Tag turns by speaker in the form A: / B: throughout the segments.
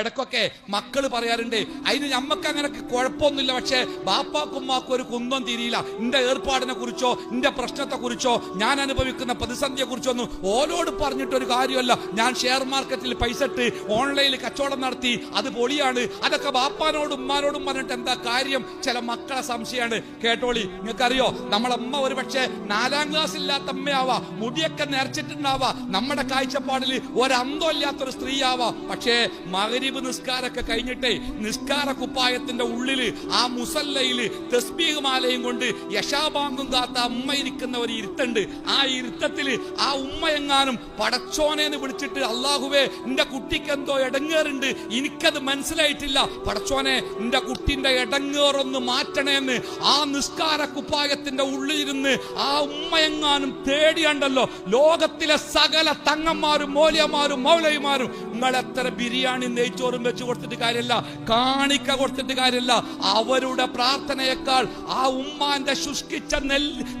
A: ഇടക്കൊക്കെ മക്കൾ പറയാറുണ്ട് അതിന് നമ്മക്ക് അങ്ങനെ കുഴപ്പമൊന്നുമില്ല പക്ഷേ ബാപ്പാക്കുമ്മാക്കും ഒരു കുന്തം തിരിയില്ല. എന്റെ ഏർപ്പാടിനെ കുറിച്ചോ എന്റെ പ്രശ്നത്തെ കുറിച്ചോ ഞാൻ അനുഭവിക്കുന്ന പ്രതിസന്ധിയെ കുറിച്ചോ ഒന്നും ഓരോട് പറഞ്ഞിട്ടൊരു കാര്യമല്ല. ഞാൻ ഷെയർ മാർക്കറ്റിൽ പൈസ ഇട്ട് ഓൺലൈനിൽ കച്ചവടം നടത്തി അത് പൊളിയാണ്. അതൊക്കെ ബാപ്പാനോടും ഉമ്മാനോടും പറഞ്ഞിട്ട് എന്താ കാര്യം? ചില മക്കളെ സംശയമാണ്. കേട്ടോളി നിങ്ങൾക്കറിയോ? നമ്മളമ്മ ഒരു പക്ഷേ നാലാം ക്ലാസ് ഇല്ലാത്ത അമ്മയാവാ മുടിയൊക്കെ നിറച്ചിട്ടുണ്ടാവാ നമ്മുടെ കാഴ്ചപ്പാടിൽ ഒരന്തോ ഇല്ലാത്തൊരു സ്ത്രീയാവാ. പക്ഷേ പക്ഷേ മകരിബ് നിസ്കാരമൊക്കെ കഴിഞ്ഞിട്ടേ നിസ്കാര കുപ്പായത്തിന്റെ ഉള്ളിൽ ആ മുസല്ലയിൽ തസ്ബീഹ് മാലയും കൊണ്ട് യശാബാങ്കും കാത്ത ഉമ്മ ഇരിക്കുന്ന ഒരു ഇരുത്തുണ്ട്. ആ ഇരുത്തത്തിൽ ആ ഉമ്മ എങ്ങാനും പടച്ചോനെന്ന് വിളിച്ചിട്ട് അള്ളാഹുവേ എന്റെ കുട്ടിക്ക് എന്തോ ഇടങ്ങേറുണ്ട് എനിക്കത് മനസ്സിലായിട്ടില്ല. പടച്ചോനെ എന്റെ കുട്ടിന്റെ ഇടങ്ങേറൊന്ന് മാറ്റണേന്ന്. ആ നിസ്കാര കുപ്പായത്തിന്റെ ഉള്ളിലിരുന്ന് ആ ഉമ്മയെങ്ങാനും തേടിയണ്ടല്ലോ. ലോകത്തിലെ സകല തങ്ങന്മാരും മോലിയമാരും മൗലവിമാരും നിങ്ങൾ എത്ര ബിരിയാണി നെയ്ച്ചോറും വെച്ച് കൊടുത്തിട്ട് കാര്യമല്ല കാണിക്ക കൊടുത്തിട്ട് കാര്യമല്ല അവരുടെ പ്രാർത്ഥനയേക്കാൾ ആ ഉമ്മാന്റെ ശുഷ്കിച്ച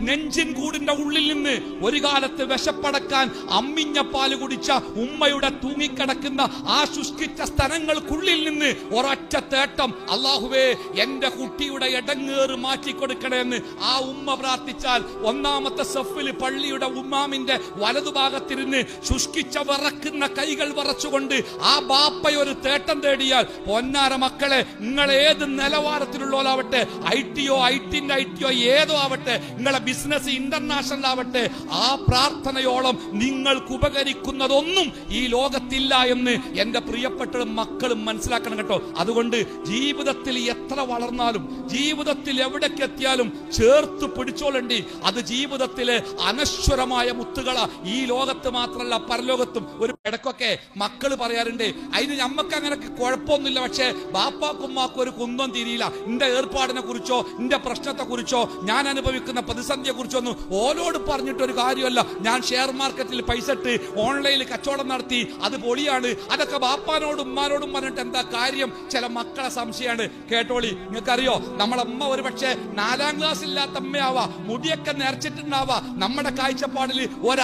A: നെഞ്ചിൻ കൂടിന്റെ ഉള്ളിൽ നിന്ന് ഒരു കാലത്ത് വിശപ്പടക്കാൻ അമ്മിഞ്ഞ പാൽ കുടിച്ച ഉമ്മയുടെ തൂങ്ങിക്കിടക്കുന്ന ആ ശുഷ്കിച്ച സ്ഥലങ്ങൾക്കുള്ളിൽ നിന്ന് ഒരൊറ്റ തേട്ടം അള്ളാഹുവേ എന്റെ കുട്ടിയുടെ ഇടങ്ങേറ് മാറ്റിക്കൊടുക്കണമെന്ന് ആ ഉമ്മ പ്രാർത്ഥിച്ചാൽ ഒന്നാമത്തെ സെഫിൽ പള്ളിയുടെ ഉമ്മാമിന്റെ വലതുഭാഗത്തിരുന്ന് ശുഷ്കിച്ച വിറക്കുന്ന കൈകൾ വിറച്ചുകൊണ്ട് ആ ബാപ്പ ഒരു തേട്ടം തേടിയാൽ പൊന്നാര മക്കളെ നിങ്ങൾ ഏത് നിലവാരത്തിലുള്ളവരാവട്ടെ ഐ ടിയോ ഐ ടിന്റെ ഐ ടിയോ ഏതോ ആവട്ടെ നിങ്ങളെ ബിസിനസ് ഇന്റർനാഷണൽ ആവട്ടെ ആ പ്രാർത്ഥനയോളം നിങ്ങൾക്ക് ഉപകരിക്കുന്നതൊന്നും ഈ ലോകത്തില്ല എന്ന് എന്റെ പ്രിയപ്പെട്ട മക്കളും മനസ്സിലാക്കണം കേട്ടോ. അതുകൊണ്ട് ജീവിതത്തിൽ എത്ര വളർന്നാലും ജീവിതത്തിൽ എവിടേക്ക് എത്തിയാലും ചേർത്ത് പിടിച്ചോളണ്ടി. അത് ജീവിതത്തിലെ അനശ്വരമായ മുത്തുകള. ഈ ലോകത്ത് മാത്രമല്ല പരലോകത്തും. ഒരു ഇടക്കൊക്കെ മക്കൾ പറയാറുണ്ട്. അതിന് നമ്മക്ക് അങ്ങനെ കുഴപ്പമൊന്നുമില്ല. പക്ഷേ ബാപ്പാക്കുമ്മാക്കും ഒരു കുന്തം തിരിയില്ല. എന്റെ ഏർപ്പാടിനെ കുറിച്ചോ എന്റെ പ്രശ്നത്തെ കുറിച്ചോ ഞാൻ അനുഭവിക്കുന്ന പ്രതിസന്ധിയെ കുറിച്ചോ ഒന്നും ഓരോട് പറഞ്ഞിട്ടൊരു കാര്യമല്ല. ഞാൻ ഷെയർ മാർക്കറ്റിൽ പൈസ ഇട്ട് ഓൺലൈനിൽ കച്ചവടം നടത്തി. അത് പൊളിയാണ്. അതൊക്കെ ബാപ്പാനോടും ഉമ്മാനോടും പറഞ്ഞിട്ട് എന്താ കാര്യം? ചില മക്കളെ സംശയമാണ്. കേട്ടോളി നിങ്ങൾക്കറിയോ? നമ്മളമ്മ ഒരു പക്ഷേ നാലാം ക്ലാസ് ഇല്ലാത്ത അമ്മയാവാ മുടിയൊക്കെ നിറച്ചിട്ടുണ്ടാവാ നമ്മുടെ കാഴ്ചപ്പാടിൽ ഒരു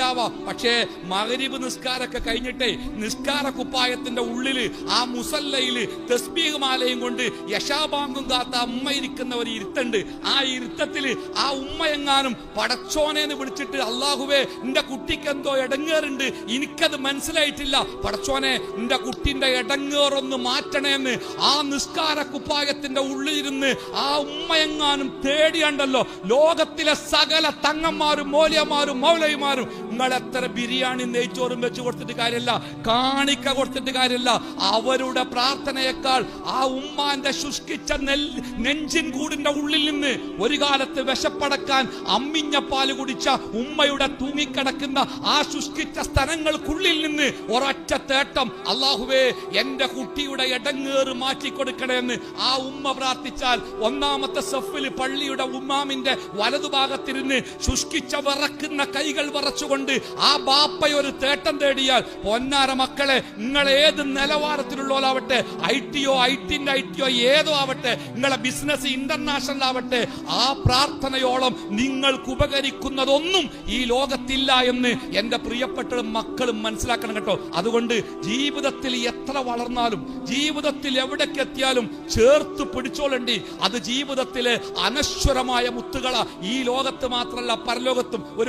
A: ആവാ പക്ഷേ മകരിബ് നിസ്കാരൊക്കെ കഴിഞ്ഞിട്ടേ നിസ്കാര കുപ്പായത്തിന്റെ ഉള്ളിൽ ആ മുസല്ലയിൽ തസ്ബീഹ് മാലയും കൊണ്ട് യശാബാങ്കും കാത്ത അമ്മ ഇരിക്കുന്ന ഒരു ഇരുത്തുണ്ട് ആ ഇരുത്തത്തിൽ ആ ഉമ്മ എങ്ങാനും പടച്ചോനെന്ന് വിളിച്ചിട്ട് അള്ളാഹുവേ നിന്റെ കുട്ടിക്ക് എന്തോ ഇടങ്ങേറുണ്ട് എനിക്കത് മനസ്സിലായിട്ടില്ല. പടച്ചോനെ നിന്റെ കുട്ടിന്റെ ഇടങ്ങേറൊന്ന് മാറ്റണേന്ന്. ആ നിസ്കാര കുപ്പായത്തിന്റെ ഉള്ളിലിരുന്ന് ആ ഉമ്മ എങ്ങാനും തേടിയണ്ടല്ലോ ലോകത്തിലെ സകല തങ്ങന്മാരും മോലിയന്മാരും മൗലയിമാരും നിങ്ങൾ എത്ര ബിരിയാണി നെയ്ച്ചോറും വെച്ച് കൊടുത്തിട്ട് കാര്യമല്ല കാണിക്ക കൊടുത്തിട്ട് കാര്യമല്ല. അവരുടെ പ്രാർത്ഥനയേക്കാൾ ആ ഉമ്മാന്റെ ശുഷ്കിച്ച നെൽ നെഞ്ചിൻ കൂടിന്റെ ഉള്ളിൽ നിന്ന് ഒരു കാലത്ത് വിശപ്പടക്കാൻ അമ്മിഞ്ഞ പാൽ കുടിച്ച ഉമ്മയുടെ തൂങ്ങിക്കിടക്കുന്ന ആ ശുഷ്കിച്ച സ്ഥലങ്ങൾക്കുള്ളിൽ നിന്ന് ഒരൊറ്റ തേട്ടം അള്ളാഹുവേ എന്റെ കുട്ടിയുടെ ഇടങ്ങേറ് മാറ്റി മാറ്റിക്കൊടുക്കണമെന്ന് ആ ഉമ്മ പ്രാർത്ഥിച്ചാൽ ഒന്നാമത്തെ സഫിൽ പള്ളിയുടെ ഉമ്മാമിന്റെ വലതുഭാഗത്തിരുന്ന് ശുഷ്കിച്ച വിറക്കുന്ന കൈകൾ വിറച്ചുകൊണ്ട് ആ ബാപ്പയൊരു തേട്ടം തേടിയാൽ പൊന്നാര മക്കളെ നിങ്ങൾ ഏത് നിലവാരത്തിലുള്ളവരാവട്ടെ ഐ ടിയോ ഐ ടിന്റെ ഐ ടിയോ ഏതോ ആവട്ടെ നിങ്ങളെ ബിസിനസ് ഇന്റർനാഷണൽ ആവട്ടെ ആ പ്രാർത്ഥനയോളം നിങ്ങൾക്ക് ഉപകരിക്കുന്നതൊന്നും ഈ ലോകത്തില്ല എന്ന് എന്റെ പ്രിയപ്പെട്ട മക്കളും മനസ്സിലാക്കണം കേട്ടോ. അതുകൊണ്ട് ജീവിതത്തിൽ എത്ര വളർന്നാലും ജീവിതത്തിൽ എവിടേക്ക് എത്തിയാലും ചേർത്ത് പിടിച്ചോളണ്ടി. അത് ജീവിതത്തിലെ അനശ്വരമായ മുത്തുകള. ഈ ലോകത്ത് മാത്രമല്ല പരലോകത്തും ഒരു